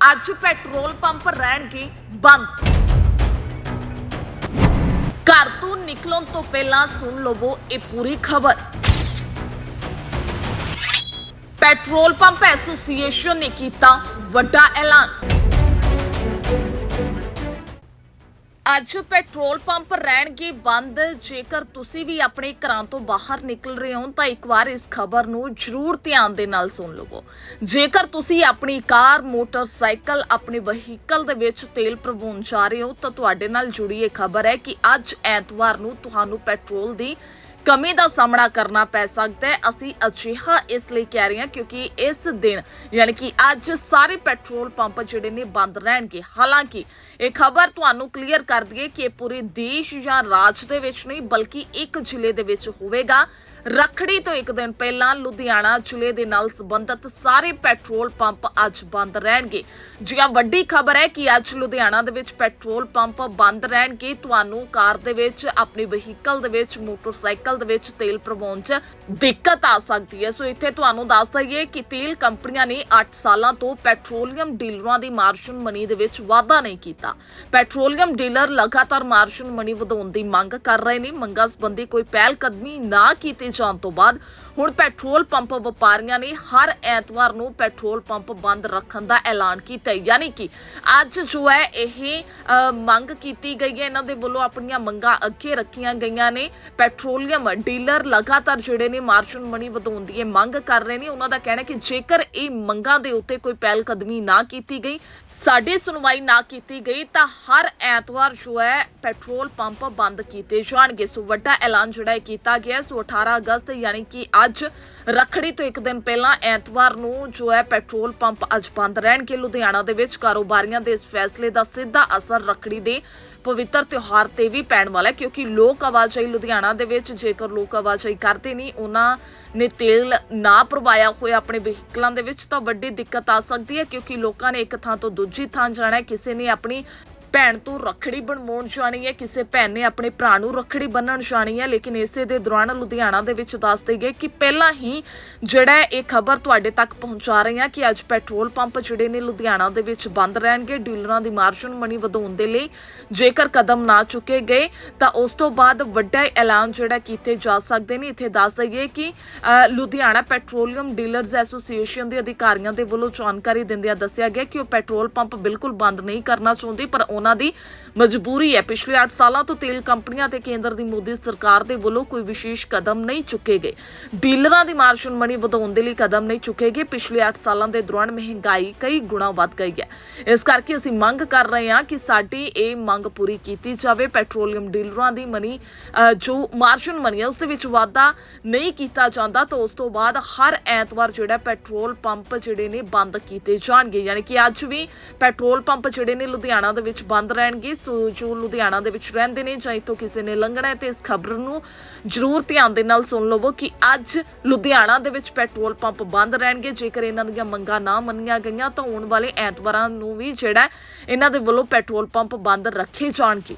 ਅੱਜ petrol pump ਰਹਿਣਗੇ ਬੰਦ। ਘਰ ਤੋਂ ਨਿਕਲਣ ਤੋਂ ਪਹਿਲਾਂ ਸੁਣ ਲਵੋ ਇਹ ਪੂਰੀ ਖਬਰ। ਪੈਟਰੋਲ ਪੰਪ ਐਸੋਸੀਏਸ਼ਨ ਨੇ ਕੀਤਾ ਵੱਡਾ ਐਲਾਨ। ਅੱਜ ਪੈਟਰੋਲ ਪੰਪ ਰਹਿਣਗੇ ਬੰਦ। ਜੇਕਰ ਤੁਸੀਂ ਵੀ ਆਪਣੇ ਘਰਾਂ ਤੋਂ ਬਾਹਰ ਨਿਕਲ ਰਹੇ ਹੋ, ਤਾਂ ਇੱਕ ਵਾਰ ਇਸ ਖਬਰ ਨੂੰ ਜ਼ਰੂਰ ਧਿਆਨ ਦੇ ਨਾਲ ਸੁਣ ਲਵੋ। ਜੇਕਰ ਤੁਸੀਂ ਆਪਣੀ ਕਾਰ, ਮੋਟਰਸਾਈਕਲ, ਆਪਣੇ ਵਹੀਕਲ ਦੇ ਵਿੱਚ ਤੇਲ ਭਰਵਾਉਣ ਜਾ ਰਹੇ ਹੋ, ਤਾਂ ਤੁਹਾਡੇ ਨਾਲ ਜੁੜੀ ਇਹ ਖਬਰ ਹੈ ਕਿ ਅੱਜ ਐਤਵਾਰ ਨੂੰ ਤੁਹਾਨੂੰ ਪੈਟਰੋਲ ਦੀ ਕਮੀ ਦਾ ਸਾਹਮਣਾ ਕਰਨਾ ਪੈ ਸਕਦਾ ਹੈ। ਅਸੀਂ ਅਜਿਹਾ ਇਸ ਲਈ ਕਹਿ ਰਹੇ ਹਾਂ ਕਿਉਂਕਿ ਇਸ ਦਿਨ ਯਾਨੀ ਕਿ ਅੱਜ ਸਾਰੇ ਪੈਟਰੋਲ ਪੰਪ ਜਿਹੜੇ ਨੇ ਬੰਦ ਰਹਿਣਗੇ। ਹਾਲਾਂਕਿ ਇਹ ਖਬਰ ਤੁਹਾਨੂੰ ਕਲੀਅਰ ਕਰ ਦਈਏ ਕਿ ਇਹ ਪੂਰੇ ਦੇਸ਼ ਜਾਂ ਰਾਜ ਦੇ ਵਿੱਚ ਨਹੀਂ, ਬਲਕਿ ਇੱਕ ਜ਼ਿਲ੍ਹੇ ਦੇ ਵਿੱਚ ਹੋਵੇਗਾ। ਰਖੜੀ ਤੋਂ ਇੱਕ ਦਿਨ ਪਹਿਲਾਂ ਲੁਧਿਆਣਾ ਜ਼ਿਲ੍ਹੇ ਦੇ ਨਾਲ ਸੰਬੰਧਿਤ ਸਾਰੇ ਪੈਟਰੋਲ ਪੰਪ ਅੱਜ ਬੰਦ ਰਹਿਣਗੇ। ਜਿਹਾ ਵੱਡੀ ਖਬਰ ਹੈ ਕਿ ਅੱਜ ਲੁਧਿਆਣਾ ਦੇ ਵਿੱਚ ਪੈਟਰੋਲ ਪੰਪ ਬੰਦ ਰਹਿਣਗੇ। ਤੁਹਾਨੂੰ ਕਾਰ ਦੇ ਵਿੱਚ, ਆਪਣੇ ਵਹੀਕਲ ਦੇ ਵਿੱਚ, ਮੋਟਰਸਾਈਕਲ ਦੇ ਵਿੱਚ ਤੇਲ ਭਰਵਾਉਣ 'ਚ ਦਿੱਕਤ ਆ ਸਕਦੀ ਹੈ। ਸੋ ਇੱਥੇ ਤੁਹਾਨੂੰ ਦੱਸ ਦਈਏ ਕਿ ਤੇਲ ਕੰਪਨੀਆਂ ਨੇ 8 ਸਾਲਾਂ ਤੋਂ ਪੈਟਰੋਲੀਅਮ ਡੀਲਰਾਂ ਦੀ ਮਾਰਜਨ ਮਨੀ ਦੇ ਵਿੱਚ ਵਾਧਾ ਨਹੀਂ ਕੀਤਾ। ਪੈਟਰੋਲੀਅਮ ਡੀਲਰ ਲਗਾਤਾਰ ਮਾਰਜਨ ਮਨੀ ਵਧਾਉਣ ਦੀ ਮੰਗ ਕਰ ਰਹੇ ਨੇ। ਮੰਗਾਂ ਸੰਬੰਧੀ ਕੋਈ ਪਹਿਲ ਕਦਮੀ ਨਾ ਕੀਤੇ ਜਾਣ ਤੋਂ ਬਾਅਦ ਹੁਣ ਪੈਟਰੋਲ ਪੰਪ ਵਪਾਰੀਆਂ ਨੇ ਹਰ ਐਤਵਾਰ ਨੂੰ ਪੈਟਰੋਲ ਪੰਪ ਬੰਦ ਰੱਖਣ ਦਾ ਐਲਾਨ ਕੀਤਾ ਯਾਨੀ ਕਿ ਅੱਜ ਜੋ ਹੈ ਇਹ ਮੰਗ ਕੀਤੀ ਗਈ ਹੈ। ਇਹਨਾਂ ਦੇ ਵੱਲੋਂ ਆਪਣੀਆਂ ਮੰਗਾਂ ਅੱਗੇ ਰੱਖੀਆਂ ਗਈਆਂ ਨੇ। ਪੈਟਰੋਲੀਅਮ ਡੀਲਰ ਲਗਾਤਾਰ ਜਿਹੜੇ ਨੇ ਮਾਰਜਨ ਮਨੀ ਵਧਾਉਣ ਦੀ ਮੰਗ ਕਰ ਰਹੇ ਨੇ। ਉਹਨਾਂ ਦਾ ਕਹਿਣਾ ਕਿ ਜੇਕਰ ਇਹ ਮੰਗਾਂ ਦੇ ਉੱਤੇ ਕੋਈ ਪਹਿਲ ਕਦਮੀ ਨਾ ਕੀਤੀ ਗਈ, ਸਾਡੀ ਸੁਣਵਾਈ ਨਾ ਕੀਤੀ ਗਈ, ਤਾਂ ਹਰ ਐਤਵਾਰ ਜੋ ਹੈ ਪੈਟਰੋਲ ਪੰਪ ਬੰਦ ਕੀਤੇ ਜਾਣਗੇ। ਸੋ ਵੱਡਾ ਐਲਾਨ ਜਿਹੜਾ ਹੈ ਕੀਤਾ ਗਿਆ ਸੋ 18 ਅਗਸਤ, ਯਾਨੀ ਕਿ ਅੱਜ ਰੱਖੜੀ ਤੋਂ ਇੱਕ ਦਿਨ ਪਹਿਲਾਂ ਐਤਵਾਰ ਨੂੰ ਜੋ ਹੈ ਪੈਟਰੋਲ ਪੰਪ ਅੱਜ ਬੰਦ ਰਹਿਣਗੇ। ਲੁਧਿਆਣਾ ਦੇ ਵਿੱਚ ਕਾਰੋਬਾਰੀਆਂ ਦੇ ਇਸ ਫੈਸਲੇ ਦਾ ਸਿੱਧਾ ਅਸਰ ਰੱਖੜੀ ਦੇ ਪਵਿੱਤਰ ਤਿਉਹਾਰ ਤੇ ਵੀ ਪੈਣ ਵਾਲਾ ਹੈ, ਕਿਉਂਕਿ ਲੋਕ ਆਵਾਜਾਈ ਲੁਧਿਆਣਾ ਦੇ ਵਿੱਚ ਜੇਕਰ ਲੋਕ ਆਵਾਜਾਈ ਕਰਦੇ ਨਹੀਂ, ਉਹਨਾਂ ਨੇ ਤੇਲ ਨਾ ਭਰਵਾਇਆ ਹੋਇਆ ਆਪਣੇ ਵਹੀਕਲਾਂ ਦੇ ਵਿੱਚ, ਤਾਂ ਵੱਡੀ ਦਿੱਕਤ ਆ ਸਕਦੀ ਹੈ, ਕਿਉਂਕਿ ਲੋਕਾਂ ਨੇ ਇੱਕ ਥਾਂ ਤੋਂ ਦੂਜੀ ਥਾਂ ਜਾਣਾ ਹੈ। ਕਿਸੇ ਨੇ ਆਪਣੀ ਭੈਣ ਤੋਂ ਰੱਖੜੀ ਬਣਵਾਉਣ ਜਾਣੀ ਹੈ, ਕਿਸੇ ਭੈਣ ਨੇ ਆਪਣੇ ਭਰਾ ਨੂੰ ਰੱਖੜੀ ਬੰਨਣ ਜਾਣੀ ਹੈ, ਲੇਕਿਨ ਇਸੇ ਦੇ ਦੌਰਾਨ ਲੁਧਿਆਣਾ ਦੇ ਵਿੱਚ ਦੱਸ ਦਈ ਕਿ ਪਹਿਲਾਂ ਹੀ ਜਿਹੜਾ ਇਹ ਖਬਰ ਤੁਹਾਡੇ ਤੱਕ ਪਹੁੰਚਾ ਰਹੇ ਹਾਂ ਕਿ ਅੱਜ ਪੈਟਰੋਲ ਪੰਪ ਜਿਹੜੇ ਨੇ ਲੁਧਿਆਣਾ ਦੇ ਵਿੱਚ ਬੰਦ ਰਹਿਣਗੇ, ਡੀਲਰਾਂ ਦੀ ਮਾਰਜਨ ਮਨੀ ਵਧਾਉਣ ਦੇ ਲਈ ਜੇਕਰ ਕਦਮ ਨਾ ਚੁੱਕੇ ਗਏ, ਤਾਂ ਉਸ ਤੋਂ ਬਾਅਦ ਵੱਡਾ ਐਲਾਨ ਜਿਹੜਾ ਕੀਤੇ ਜਾ ਸਕਦੇ ਨੇ। ਇੱਥੇ ਦੱਸ ਦਈਏ ਕਿ ਲੁਧਿਆਣਾ ਪੈਟਰੋਲੀਅਮ ਡੀਲਰਜ਼ ਐਸੋਸੀਏਸ਼ਨ ਦੇ ਅਧਿਕਾਰੀਆਂ ਦੇ ਵੱਲੋਂ ਜਾਣਕਾਰੀ ਦਿੰਦਿਆਂ ਦੱਸਿਆ ਗਿਆ ਕਿ ਉਹ ਪੈਟਰੋਲ ਪੰਪ ਬਿਲਕੁਲ ਬੰਦ ਨਹੀਂ ਕਰਨਾ ਚਾਹੁੰਦੇ, ਪਰ ਉਹਨਾਂ ਦੀ ਮਜਬੂਰੀ ਹੈ। ਪਿਛਲੇ 8 ਸਾਲਾਂ ਤੋਂ ਤੇਲ ਕੰਪਨੀਆਂ ਤੇ ਕੇਂਦਰ ਦੀ ਮੋਦੀ ਸਰਕਾਰ ਦੇ ਵੱਲੋਂ ਕੋਈ ਵਿਸ਼ੇਸ਼ ਕਦਮ ਨਹੀਂ ਚੁੱਕੇ ਗਏ। ਡੀਲਰਾਂ ਦੀ ਮਾਰਜਨ ਮਨੀ ਵਧਾਉਣ ਦੇ ਲਈ ਕਦਮ ਨਹੀਂ ਚੁੱਕੇ ਗਏ। ਪਿਛਲੇ 8 ਸਾਲਾਂ ਦੇ ਦੌਰਾਨ ਮਹਿੰਗਾਈ ਕਈ ਗੁਣਾ ਵੱਧ ਗਈ ਹੈ। ਇਸ ਕਰਕੇ ਅਸੀਂ ਮੰਗ ਕਰ ਰਹੇ ਹਾਂ ਕਿ ਸਾਡੀ ਇਹ ਮੰਗ ਪੂਰੀ ਕੀਤੀ ਜਾਵੇ। ਪੈਟਰੋਲੀਅਮ ਡੀਲਰਾਂ ਦੀ ਮਨੀ ਜੋ ਮਾਰਸ਼ਨ ਮਨੀ ਹੈ, ਉਸ ਦੇ ਵਿੱਚ ਵਾਧਾ ਨਹੀਂ ਕੀਤਾ ਜਾਂਦਾ ਤਾਂ ਉਸ ਤੋਂ ਬਾਅਦ ਹਰ ਐਤਵਾਰ ਜਿਹੜਾ ਪੈਟਰੋਲ ਪੰਪ ਜਿਹੜੇ ਨੇ ਬੰਦ ਕੀਤੇ ਜਾਣਗੇ। ਯਾਨੀ ਕਿ ਅੱਜ ਵੀ ਪੈਟਰੋਲ ਪੰਪ ਜਿਹੜੇ ਨੇ ਲੁਧਿਆਣਾ ਦੇ ਵਿੱਚ ਬੰਦ ਰਹਿਣਗੇ। ਸੋ ਜੋ ਲੁਧਿਆਣਾ ਦੇ ਵਿੱਚ ਰਹਿੰਦੇ ਨੇ, ਜਾਂ ਇੱਥੋਂ ਕਿਸੇ ਨੇ ਲੰਘਣਾ ਹੈ ਤੇ ਇਸ ਖਬਰ ਨੂੰ ਜ਼ਰੂਰ ਧਿਆਨ ਦੇ ਨਾਲ ਸੁਣ ਲਵੋ ਕਿ ਅੱਜ ਲੁਧਿਆਣਾ ਦੇ ਵਿੱਚ ਪੈਟਰੋਲ ਪੰਪ ਬੰਦ ਰਹਿਣਗੇ। ਜੇਕਰ ਇਹਨਾਂ ਦੀਆਂ ਮੰਗਾਂ ਨਾ ਮੰਨੀਆਂ ਗਈਆਂ, ਤਾਂ ਆਉਣ ਵਾਲੇ ਐਤਵਾਰਾਂ ਨੂੰ ਵੀ ਜਿਹੜਾ ਇਹਨਾਂ ਦੇ ਵੱਲੋਂ ਪੈਟਰੋਲ ਪੰਪ ਬੰਦ ਰੱਖੇ ਜਾਣਗੇ।